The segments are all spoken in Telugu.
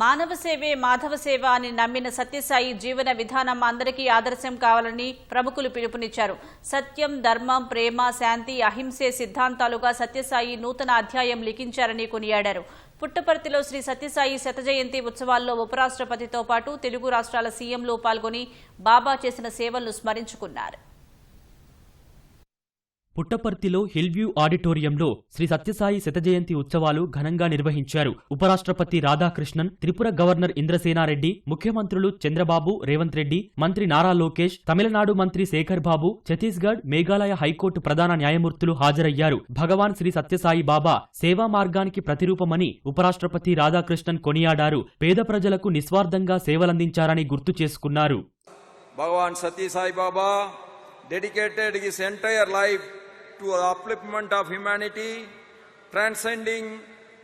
మానవ సేవే మాధవ సేవ అని నమ్మిన సత్యసాయి జీవన విధానం అందరికీ ఆదర్శం కావాలని ప్రముఖులు పిలుపునిచ్చారు. సత్యం ధర్మం ప్రేమ శాంతి అహింసే సిద్ధాంతాలుగా సత్యసాయి నూతన అధ్యాయం లిఖించారని కొనియాడారు. పుట్టపర్తిలో శ్రీ సత్యసాయి శత జయంతి ఉత్సవాల్లో ఉపరాష్ట్రపతితో పాటు తెలుగు రాష్ట్రాల సీఎంలు పాల్గొని బాబా చేసిన సేవలను స్మరించుకున్నారు. పుట్టపర్తిలో హిల్వ్యూ ఆడిటోరియంలో శ్రీ సత్యసాయి శతజయంతి ఉత్సవాలు ఘనంగా నిర్వహించారు. ఉపరాష్ట్రపతి రాధాకృష్ణన్ త్రిపుర గవర్నర్ ఇంద్రసేనారెడ్డి ముఖ్యమంత్రులు చంద్రబాబు రేవంత్ రెడ్డి మంత్రి నారా లోకేష్ తమిళనాడు మంత్రి శేఖర్ బాబు ఛత్తీస్గఢ్ మేఘాలయ హైకోర్టు ప్రధాన న్యాయమూర్తులు హాజరయ్యారు. భగవాన్ శ్రీ సత్యసాయి బాబా సేవా మార్గానికి ప్రతిరూపమని ఉపరాష్ట్రపతి రాధాకృష్ణన్ కొనియాడారు. పేద ప్రజలకు నిస్వార్థంగా సేవలందించారని గుర్తు చేసుకున్నారు. భగవాన్ సత్యసాయి బాబా dedicated his entire life to the upliftment of humanity, transcending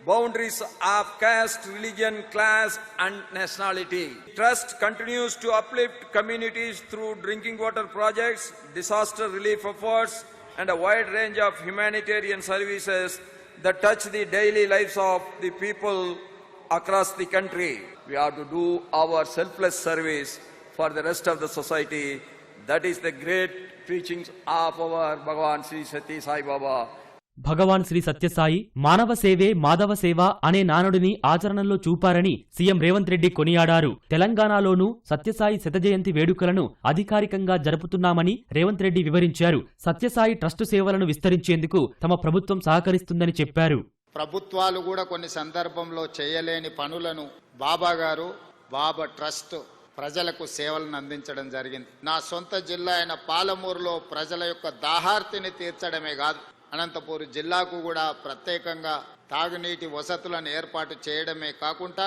boundaries of caste, religion, class, and nationality. Trust continues to uplift communities through drinking water projects, disaster relief efforts, and a wide range of humanitarian services that touch the daily lives of the people across the country. We have to do our selfless service for the rest of the society. That is the great teachings of our Bhagavan Sri Sati Sai Baba. భగవాన్ శ్రీ సత్యసాయి మానవ సేవే మాధవ సేవ అనే నానుడిని ఆచరణలో చూపారని సీఎం రేవంత్ రెడ్డి కొనియాడారు. తెలంగాణలోనూ సత్యసాయి శతజయంతి వేడుకలను అధికారికంగా జరుపుతున్నామని రేవంత్ రెడ్డి వివరించారు. సత్యసాయి ట్రస్టు సేవలను విస్తరించేందుకు తమ ప్రభుత్వం సహకరిస్తుందని చెప్పారు. ప్రభుత్వాలు కూడా కొన్ని సందర్భంలో చేయలేని పనులను బాబా గారు బాబా ట్రస్ట్ ప్రజలకు సేవలను అందించడం జరిగింది. నా సొంత జిల్లా అయిన పాలమూరులో ప్రజల యొక్క దాహార్తిని తీర్చడమే కాదు అనంతపూర్ జిల్లాకు కూడా ప్రత్యేకంగా తాగునీటి వసతులను ఏర్పాటు చేయడమే కాకుండా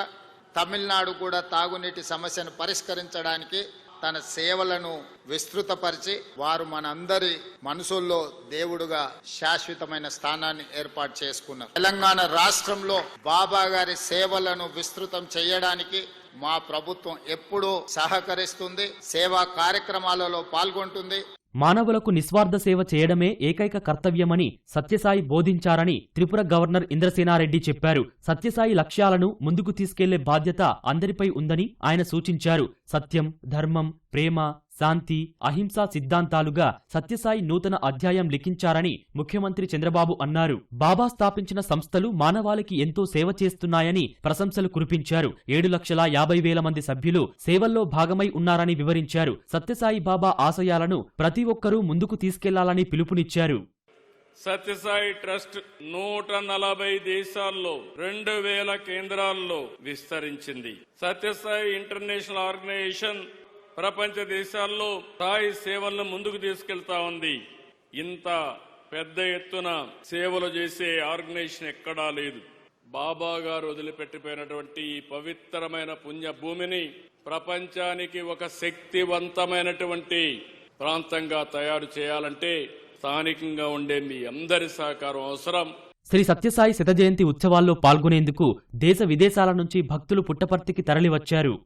తమిళనాడు కూడా తాగునీటి సమస్యను పరిష్కరించడానికి తన సేవలను విస్తృతపరిచి వారు మనందరి మనసుల్లో దేవుడుగా శాశ్వతమైన స్థానాన్ని ఏర్పాటు చేసుకున్నారు. తెలంగాణ రాష్ట్రంలో బాబా గారి సేవలను విస్తృతం చేయడానికి మా ప్రభుత్వం ఎప్పుడూ సహకరిస్తుంది సేవా కార్యక్రమాలలో పాల్గొంటుంది. మానవులకు నిస్వార్థ సేవ చేయడమే ఏకైక కర్తవ్యమని సత్యసాయి బోధించారని త్రిపుర గవర్నర్ ఇంద్రసేనారెడ్డి చెప్పారు. సత్యసాయి లక్ష్యాలను ముందుకు తీసుకెళ్ళే బాధ్యత అందరిపై ఉందని ఆయన సూచించారు. సత్యం ధర్మం ప్రేమ శాంతి అహింసా సిద్ధాంతాలుగా సత్యసాయి నూతన అధ్యాయం లిఖించారని ముఖ్యమంత్రి చంద్రబాబు అన్నారు. బాబా స్థాపించిన సంస్థలు మానవాళికి ఎంతో సేవ చేస్తున్నాయని ప్రశంసలు కురిపించారు. ఏడు లక్షల యాభై వేల మంది సభ్యులు సేవల్లో భాగమై ఉన్నారని వివరించారు. సత్యసాయి బాబా ఆశయాలను ప్రతి ఒక్కరూ ముందుకు తీసుకెళ్ళాలని పిలుపునిచ్చారు. సత్యసాయి ట్రస్ట్ నూట నలభై దేశాల్లో రెండు వేల కేంద్రాల్లో విస్తరించింది. సత్యసాయి ఇంటర్నేషనల్ ఆర్గనైజేషన్ ప్రపంచ దేశాల్లో స్థాయి సేవలను ముందుకు తీసుకెళ్తా ఉంది. ఇంత పెద్ద ఎత్తున సేవలు చేసే ఆర్గనైజేషన్ ఎక్కడా లేదు. బాబా గారు వదిలిపెట్టిపోయినటువంటి ఈ పవిత్రమైన పుణ్య భూమిని ప్రపంచానికి ఒక శక్తివంతమైనటువంటి ప్రాంతంగా తయారు చేయాలంటే స్థానికంగా ఉండే మీ అందరి సహకారం అవసరం. శ్రీ సత్యసాయి శతజయంతి ఉత్సవాల్లో పాల్గొనేందుకు దేశ విదేశాల నుంచి భక్తులు పుట్టపర్తికి తరలివచ్చారు.